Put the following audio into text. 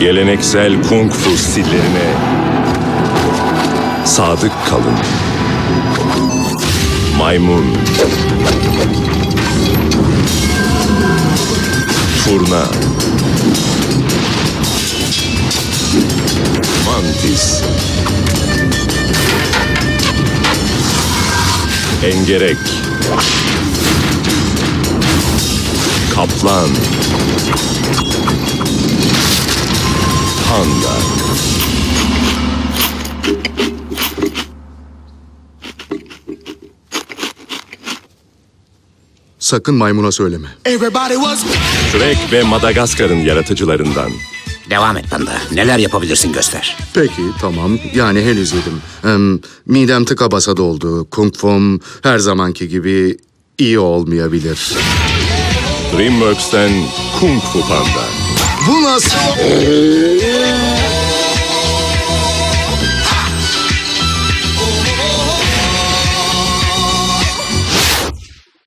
Geleneksel kung fu stillerine sadık kalın. Maymun. Turna. Mantis. Engerek. Kaplan. Panda. Sakın maymuna söyleme. Everybody was Shrek ve Madagaskar'ın yaratıcılarından. Devam et panda. Neler yapabilirsin göster. Peki tamam yani henüz yedim. Hem, midem tıka basa doldu. Kung fu'm her zamanki gibi iyi olmayabilir. DreamWorks'ten Kung Fu Panda. Bu nasıl?